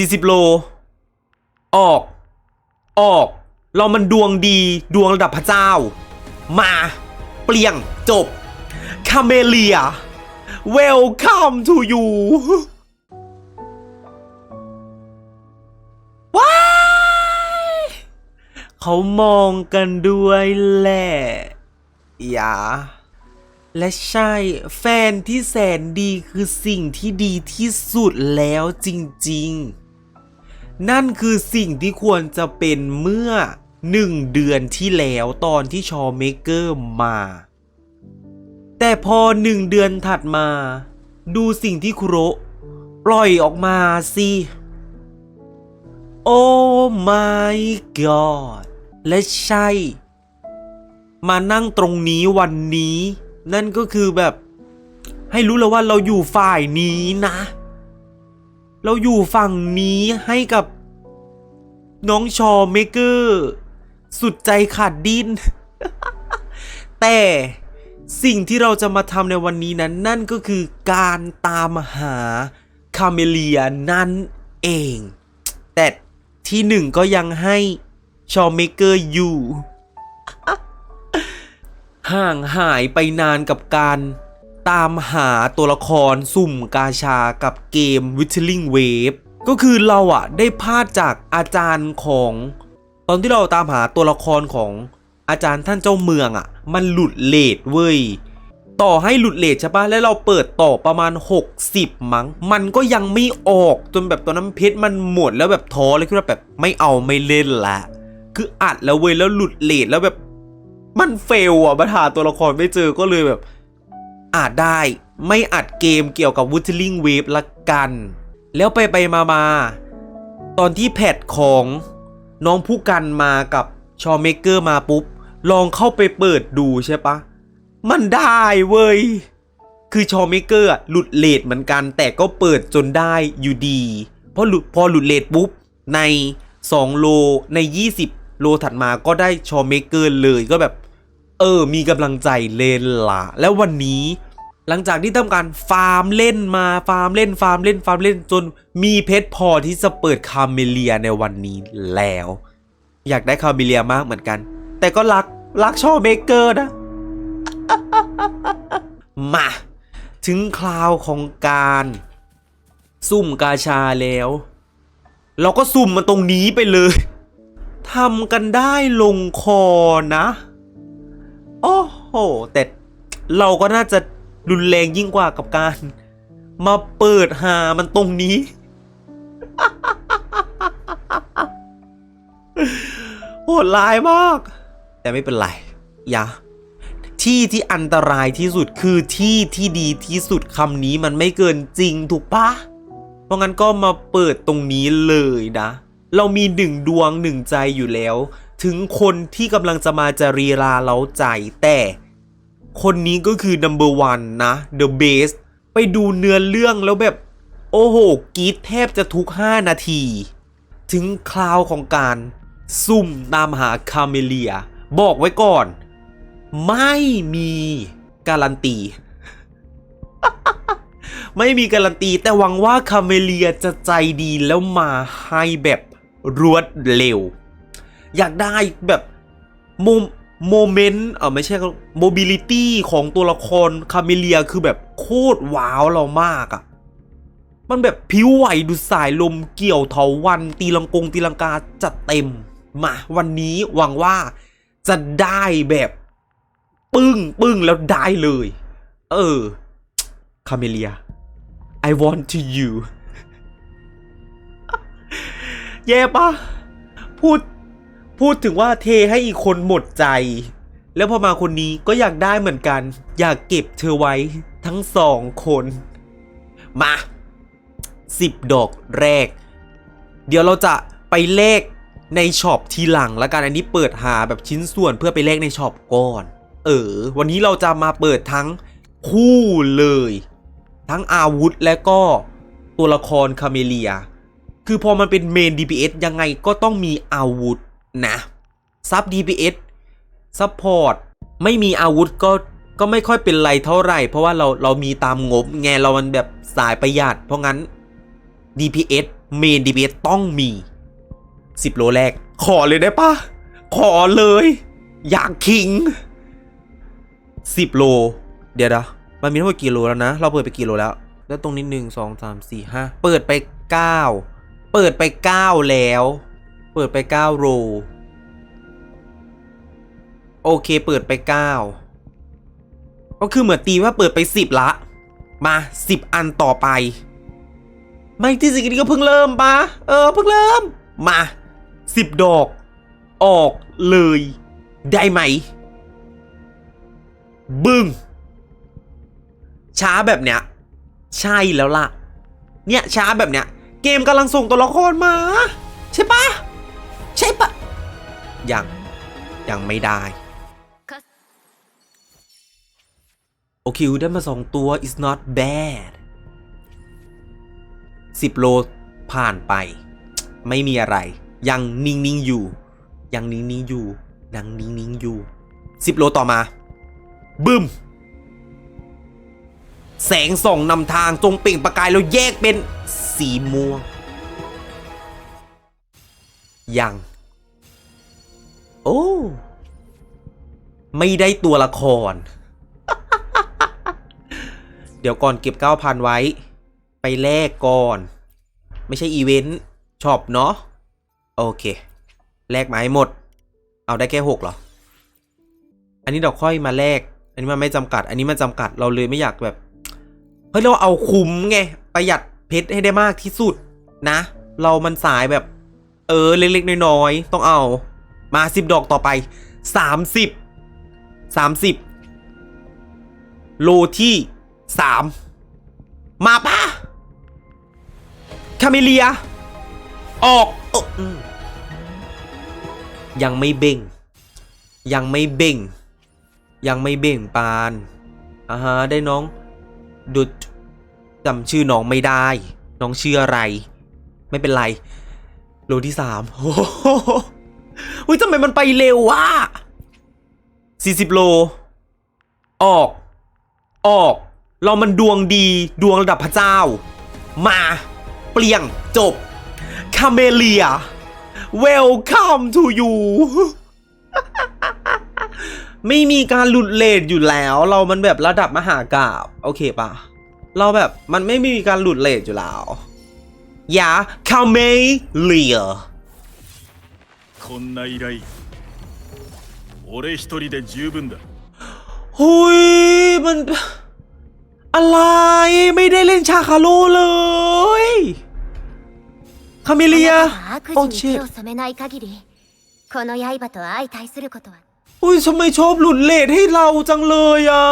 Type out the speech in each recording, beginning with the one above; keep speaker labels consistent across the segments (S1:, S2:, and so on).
S1: 40 โล ออก ออก เรามันดวงดีดวงระดับพระเจ้า มา เปลี่ยง จบ คาเมเลีย welcome to you ว้ายเขามองกันด้วยแหละอย่าและใช่แฟนที่แสนดีคือสิ่งที่ดีที่สุดแล้วจริง ๆ นั่นคือสิ่งที่ควรจะเป็นเมื่อหนึ่งเดือนที่แล้วตอนที่ชอเมเกอร์มา แต่พอหนึ่งเดือนถัดมา ดูสิ่งที่คุโรปล่อยออกมาสิ โอ้ my god และใช่ มานั่งตรงนี้วันนี้ นั่นก็คือแบบ ให้รู้แล้วว่าเราอยู่ฝ่ายนี้นะ เราอยู่ฝั่งนี้ให้กับ น้องชอเมเกอร์ สุดใจขาดดิ้นแต่สิ่งที่เราจะมาทำในวันนี้นั้น นั่นก็คือการตามหาคาเมเลียนั่นเอง แต่ที่หนึ่งก็ยังให้ชอเมเกอร์อยู่ ห่างหายไปนานกับการ ตามหาตัวละครสุ่มกาชากับเกม Whittling Wave ก็คือเราอะได้พลาดจากอาจารย์ของ ตอนที่เราตามหาตัวละครของอาจารย์ท่านเจ้าเมืองอะมันหลุดเลทเว้ยต่อให้หลุดเลทใช่ปะแล้วเราเปิดต่อประมาณ 60 มั้ง มันก็ยังไม่ออกจนแบบตอนนั้นเพชรมันหมดแล้วแบบท้อเลยคือแบบไม่เอาไม่เล่นละ คืออัดแล้วเว้ยแล้วหลุดเลทแล้วแบบ มันเฟลอะมาหาตัวละครไม่เจอก็เลยแบบ อาจได้ไม่อัดเกมเกี่ยวกับ w o o d l i n g Wave ละกัน แล้วไปไปมามาตอนที่แพทของน้องผู้กันมากับชอเมเกอร์มาปุ๊บ ลองเข้าไปเปิดดูใช่ปะ มันได้เว้ย คือชอเมเกอร์หลุดเลทเหมือนกัน แต่ก็เปิดจนได้อยู่ดีเพราะหลุดพอหลุดเลทปุ๊บ ใน 2 โลใน 20 โลถัดมาก็ได้ชอเมเกอร์เลยก็แบบ เออ มีกำลังใจเลนละแล้ววันนี้ หลังจากที่ทำการฟาร์มเล่นมาฟาร์มเล่นฟาร์มเล่นฟาร์มเล่นจนมีเพชรพอที่จะเปิดคาเมเลียในวันนี้แล้ว อยากได้คาเมเลียมากเหมือนกัน แต่ก็รักรักชอบเมเกอร์นะ มา ถึงคราวของการ ซุ่มกาชาแล้ว เราก็ซุ่มมันตรงนี้ไปเลยทำกันได้ลงคอนะ โอ้โหแต่เราก็น่าจะ รุนแรงยิ่งกว่ากับการ มาเปิดหามันตรงนี้ โหดร้ายมาก แต่ไม่เป็นไร อย่า ที่ที่อันตรายที่สุดคือที่ที่ดีที่สุดคำนี้มันไม่เกินจริงถูกปะเพราะงั้นก็มาเปิดตรงนี้เลยนะ เรามีหนึ่งดวงหนึ่งใจอยู่แล้ว ถึงคนที่กำลังจะมาจะรีราเล้าใจแต่ คนนี้ก็คือ number one นะ the best ไปดูเนื้อเรื่องแล้วแบบ โอ้โหกรีดแทบจะทุก 5 นาที ถึงคราวของการ ซุ่มตามหาคาเมเลีย บอกไว้ก่อน ไม่มีการันตี ไม่มีการันตี แต่หวังว่าคาเมเลียจะใจดีแล้วมาให้แบบรวดเร็ว อยากได้แบบโม โมเมนต์เออไม่ใช่โมบิลิตี้ของตัวละครคาเมเลียคือแบบโคตรว้าวเรามากอะ่ะ มันแบบผิวไหวดูสายลมเกี่ยวเถาวันตีลังกงตีลังกาจัดเต็ม มาวันนี้หวังว่าจะได้แบบปึ้งปึ้งแล้วได้เลย เออคาเมเลีย I want to you แย่ปะพูด พูดถึงว่าเทให้อีกคนหมดใจ แล้วพอมาคนนี้ก็อยากได้เหมือนกัน อยากเก็บเธอไว้ทั้งสองคน มาสิบดอกแรก เดี๋ยวเราจะไปเลขในช็อปทีหลังแล้วกันอันนี้เปิดหาแบบชิ้นส่วนเพื่อไปเลขในช็อปก่อน เออ วันนี้เราจะมาเปิดทั้งคู่เลย ทั้งอาวุธและก็ตัวละครคาเมเลีย คือพอมันเป็นเมน DPS ยังไงก็ต้องมีอาวุธ นะซับ DPS ซัพพอร์ตไม่มีอาวุธก็ก็ไม่ค่อยเป็นไรเท่าไหร่ เพราะว่าเราเรามีตามงบไงเรามันแบบสายประหยัด เพราะงั้น DPS เมนดีเบตต้องมีสิบโลแรก ขอเลยได้ปะขอเลย อยากคิงสิบโล เดี๋ยวนะมันมีทั้งหมดกี่โลแล้วนะ เราเปิดไปกี่โลแล้ว แล้วตรงนี้หนึ่งสองสามสี่ห้าเปิดไปเก้าเปิดไปเก้าแล้ว ปิดไปเก้าโลโอเคเปิดไปเก้าก็คือเหมือนตีว่าเปิดไปสิบละ มาสิบอันต่อไป ไม่ที่สิ่งนี้ก็เพิ่งเริ่มปะเออเพิ่งเริ่ม มาสิบดอก ออกเลย ได้ไหม บึ้งช้าแบบเนี้ย ใช่แล้วล่ะ เนี่ยช้าแบบเนี้ย เกมกำลังส่งตัวละครมา ยัง ยังไม่ได้โอเคได้มาสองตัว is not bad สิบโลผ่านไป ไม่มีอะไร ยังนิ่งๆอยู่ ยังนิ่งๆอยู่ยังนิ่งๆอยู่สิบโลต่อมา บึ้ม แสงส่องนำทางจงเปล่งประกายแล้วแยกเป็นสีม่วง ยัง โอ้ ไม่ได้ตัวละคร เดี๋ยวก่อนเก็บ 9,000 ไว้ ไปแลกก่อน ไม่ใช่อีเวนต์ช็อปเนาะ โอเค แลกมาให้หมด เอาได้แค่6เหรอ อันนี้เราค่อยมาแลก อันนี้มันไม่จำกัด อันนี้มันจำกัด เราเลยไม่อยากแบบ เฮ้ย เราเอาคุ้มไง ประหยัดเพชรให้ได้มากที่สุดนะ เรามันสายแบบ เออ เล็กๆน้อยๆ ต้องเอา มาสิบดอกต่อไปสามสิบสามสิบโลที่สามมาปะคาเมเลีย ออกออยังไม่เบ่ง ยังไม่เบ่ง ยังไม่เบ่งปานอ่าฮะได้น้อง ดุดจำชื่อน้องไม่ได้ น้องชื่ออะไร ไม่เป็นไรโลที่สามโอุ้ยทำไมมันไปเร็ววะสี่สิบโล ออก ออก เรามันดวงดีดวงระดับพระเจ้า มา เปลี่ยง จบ คาเมเลีย welcome to you ไม่มีการหลุดเลทอยู่แล้ว เรามันแบบระดับมหากราบโอเคปะเราแบบมันไม่มีการหลุดเลทอยู่แล้ว อย่าคาเมเลีย
S2: こんな依頼俺一人で十分だ
S1: หุยมัน อะไร ไม่ได้เล่นชาคาโลเลย คาเมเลีย
S3: あなたが悪
S1: โอ้
S3: 事に
S1: ชิ
S3: 手を染めない限りこの刃と相対することは
S1: อุ้ยทำไมชอบหลุดเลทให้เราจังเลยอ่ะ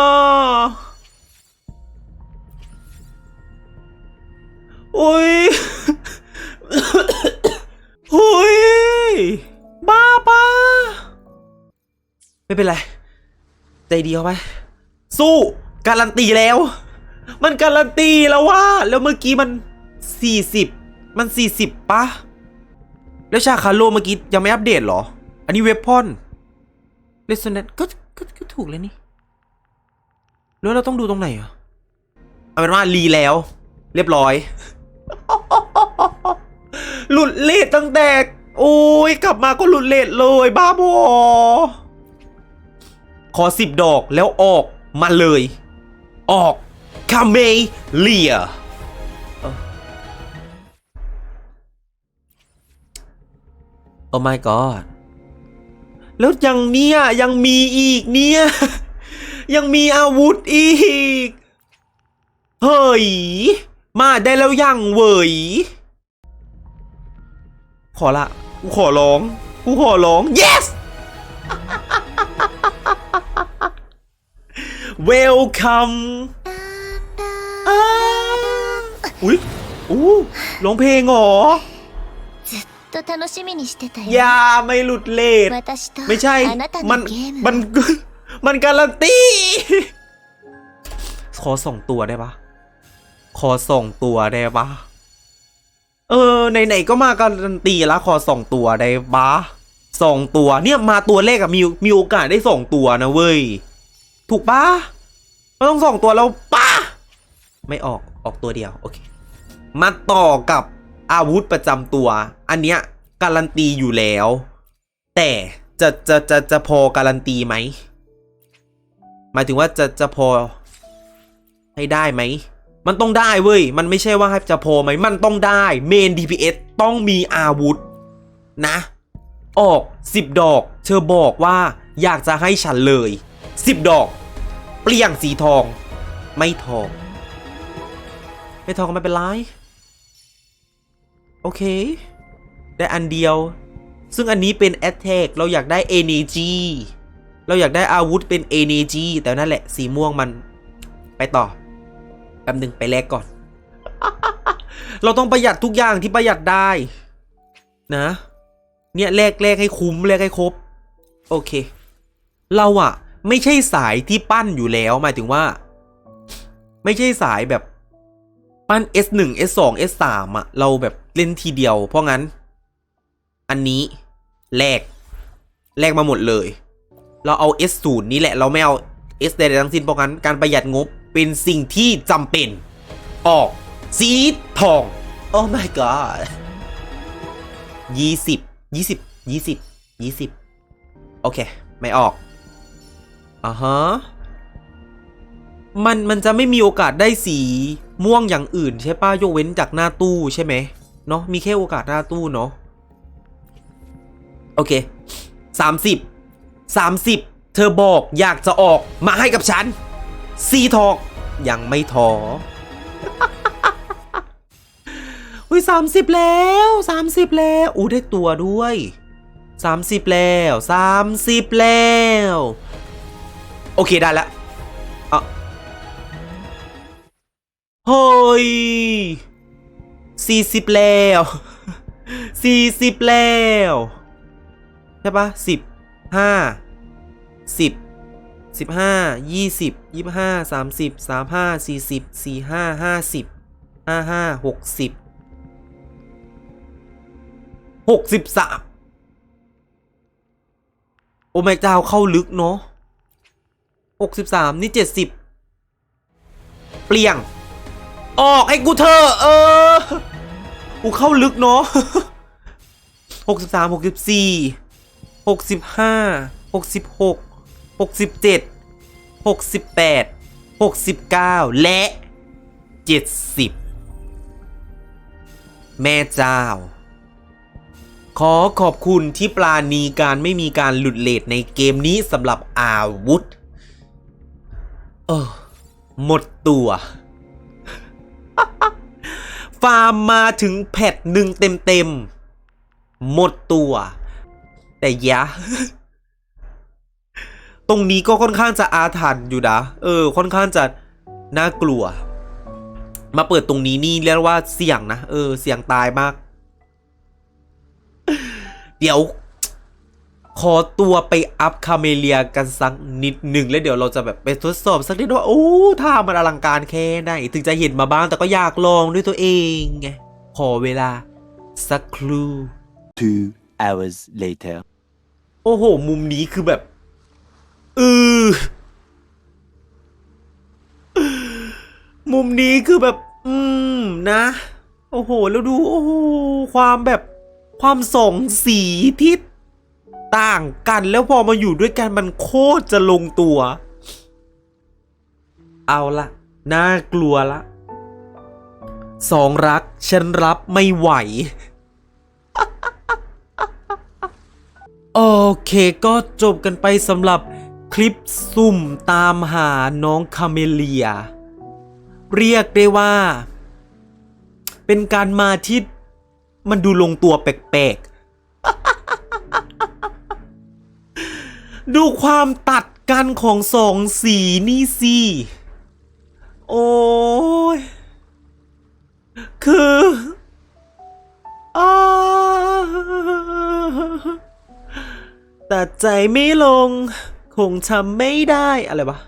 S1: โอ้ย โอ้ย บ้าป้าไม่เป็นไร ใจดียวไป สู้ การันตีแล้ว มันการันตีแล้วว่า แล้วเมื่อกี้มัน40มัน40ปะแล้วชาคาโลเมื่อกี้ยังไม่อัปเดตเหรอ อันนี้เวพอนเลสเนตก็ก็ก็ถูกเลยนี่ แล้วเราต้องดูตรงไหนอะเอาเป็นว่ารีแล้ว เรียบร้อย หลุดเลทตั้งแต่ โอ้ยกลับมาก็หลุดเลทเลยบ้าบอ ขอสิบดอกแล้วออกมาเลย ออกคาเมเลียโอ้ my god แล้วยังเนี่ย ยังมีอีกเนี่ย ยังมีอาวุธอีก เฮ้ย มาได้แล้วยังเว้ย ขอละ กูขอร้อง กูขอร้อง yes welcome อ่าอุ้ยอู้ร้องเพลงเหรอ
S3: ずっと楽しみにしてた
S1: อ
S3: よ
S1: ย่าไม่หลุดเลท
S3: 私と
S1: ไม่ใช่
S3: あなた
S1: มัน
S3: のゲーム
S1: มัน มันการันตี ขอส่งตัวได้ปะขอส่งตัวได้ปะ เออไหนๆก็มาการันตีแล้วขอส่งตัวได้ปะส่งตัวเนี่ยมาตัวเลขอะมีมีโอกาสได้ส่งตัวนะเว้ย ถูกปะมันต้องส่งตัวแล้วปะไม่ออกออกตัวเดียวโอเคมาต่อกับอาวุธประจำตัว อันเนี้ยการันตีอยู่แล้ว แต่จะจะจะจะพอการันตีไหมหมายถึงว่าจะจะพอให้ได้ไหม มันต้องได้เว้ย มันไม่ใช่ว่าจะพอไหม มันต้องได้เมน DPS ต้องมีอาวุธนะ ออก 10 ดอก เธอบอกว่าอยากจะให้ฉันเลย 10 ดอก เปลี่ยงสีทอง ไม่ทอง ไม่ทองก็ไม่เป็นไร โอเค ได้อันเดียว ซึ่งอันนี้เป็น Attack เราอยากได้ Energy เราอยากได้อาวุธเป็น Energy แต่นั่นแหละสีม่วงมันไปต่อ ป๊บหนึ่งไปแลกก่อน เราต้องประหยัดทุกอย่างที่ประหยัดได้ นะ เนี่ยแลกแลกให้คุ้มแลกให้ครบ โอเค เราอะไม่ใช่สายที่ปั้นอยู่แล้วหมายถึงว่า ไม่ใช่สายแบบปั้น S1 S2 S3 อะเราแบบเล่นทีเดียว เพราะงั้น อันนี้แลกแลกมาหมดเลย เราเอา S0 นี้แหละ เราไม่เอา S ใดๆทั้งสิ้นเพราะงั้นการประหยัดงบ เป็นสิ่งที่จำเป็น ออก สีทอง โอ้ my god ยี่สิบยี่สิบยี่สิบยี่สิบโอเค ไม่ออกอ่าฮะมันมันจะไม่มีโอกาสได้สีม่วงอย่างอื่นใช่ป้ายกเว้นจากหน้าตู้ใช่ไหมเนาะมีแค่โอกาสหน้าตู้เนาะโอเคสามสิบสามสิบเธอบอกอยากจะออกมาให้กับฉัน สีทองยังไม่ท้ออุ้ยสามสิบแล้วสามสิบแล้วอู้ได้ตัวด้วยสามสิบแล้วสามสิบแล้ว โอเคได้แล้วอะเฮ้ยสี่สิบแล้วสี่สิบแล้ว ใช่ปะสิบห้าสิบ สิบห้ายี่สิบยี่ห้าสามสิบสามห้าสี่สิบสี่ห้าห้าสิบห้าห้าหกสิบหกสิบสามโอ้แม่เจ้าเข้าลึกเนาะหกสิบสามนี่เจ็ดสิบเปลี่ยง ออกให้กูเถอเออ กูเข้าลึกเนาะหกสิบ สามหกสิบเจ็ดหกสิบแปดหกสิบเก้าและเจ็ดสิบแม่เจ้า ขอขอบคุณที่ปราณีการไม่มีการหลุดเลทในเกมนี้สำหรับอาวุธ เออ หมดตัวฟาร์มมาถึงแพทหนึ่งเต็มเต็มๆหมดตัว แต่ยะ ตรงนี้ก็ค่อนข้างจะอาถรรพ์อยู่นะ เออ ค่อนข้างจะน่ากลัว มาเปิดตรงนี้นี่เรียกว่าเสี่ยงนะ เออ เสี่ยงตายมาก เดี๋ยว ขอตัวไปอัพคาเมเลียกันสักนิดหนึ่งแล้วเดี๋ยวเราจะแบบไปทดสอบสักนิดว่า โอ้ท่ามันอลังการแค่ไหนถึงจะเห็นมาบ้างแต่ก็อยากลองด้วยตัวเองไง ขอเวลาสักครู่
S4: Two hours later.
S1: โอ้โห มุมนี้คือแบบเออมุมนี้คือแบบ อืม นะ โอ้โห แล้วดู โอ้โห ความแบบ ความสองสีที่ต่างกันแล้วพอมาอยู่ด้วยกันมันโคตรจะลงตัว เอาละน่ากลัวละสองรัก ฉันรับไม่ไหว โอเคก็จบกันไปสำหรับ คลิปซุ่มตามหาน้องคาเมเลีย เรียกได้ว่า เป็นการมาที่มันดูลงตัวแปลกๆ ดูความตัดกันของสองสีนี่สิ โอ้ย คืออาแต่ใจไม่ลง คงทำไม่ได้อะไรวะ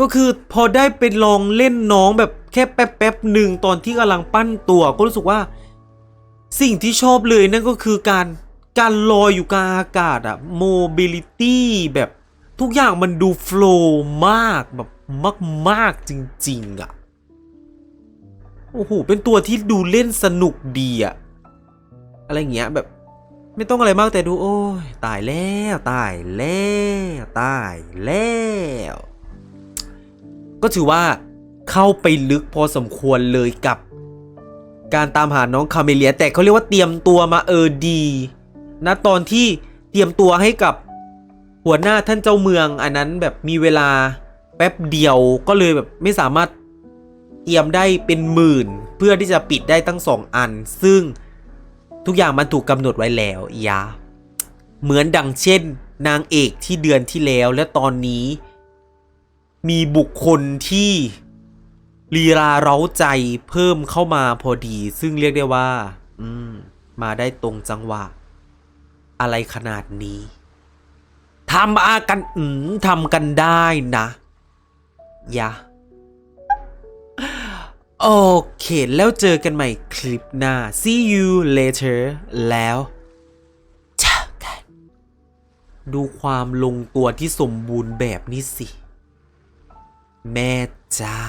S1: ก็คือพอได้ไปลองเล่นน้องแบบแค่แป๊บๆหนึ่งตอนที่กำลังปั้นตัว ก็รู้สึกว่า สิ่งที่ชอบเลยนั่นก็คือการการลอยอยู่กลางอากาศอะโมบิลิตี้แบบทุกอย่างมันดูโฟล์มากแบบมาก ๆ จริง ๆอะโอ้โห เป็นตัวที่ดูเล่นสนุกดีอะอะไรอย่างเงี้ยแบบ ไม่ต้องอะไรมากแต่ดูโอ้ยตายแล้วตายแล้วตายแล้ว ก็ถือว่าเข้าไปลึกพอสมควรเลยกับการตามหาน้องคาเมเลียแต่เขาเรียกว่าเตรียมตัวมาเออดีนะตอนที่เตรียมตัวให้กับหัวหน้าท่านเจ้าเมือง อันนั้นแบบมีเวลาแป๊บเดียวก็เลยแบบไม่สามารถเตรียมได้เป็นหมื่น เพื่อที่จะปิดได้ตั้งสองอัน ซึ่ง ทุกอย่างมันถูกกำหนดไว้แล้วยาเหมือนดังเช่น นางเอกที่เดือนที่แล้วและตอนนี้ มีบุคคลที่ลีลาเร้าใจเพิ่มเข้ามาพอดี ซึ่งเรียกได้ว่า อืม มาได้ตรงจังหวะ อะไรขนาดนี้ทำอากันอืมทำกันได้นะยะ โอเค แล้วเจอกันใหม่คลิปหน้า see you later แล้วเจอกัน ดูความลงตัวที่สมบูรณ์แบบนี้สิ แม่เจ้า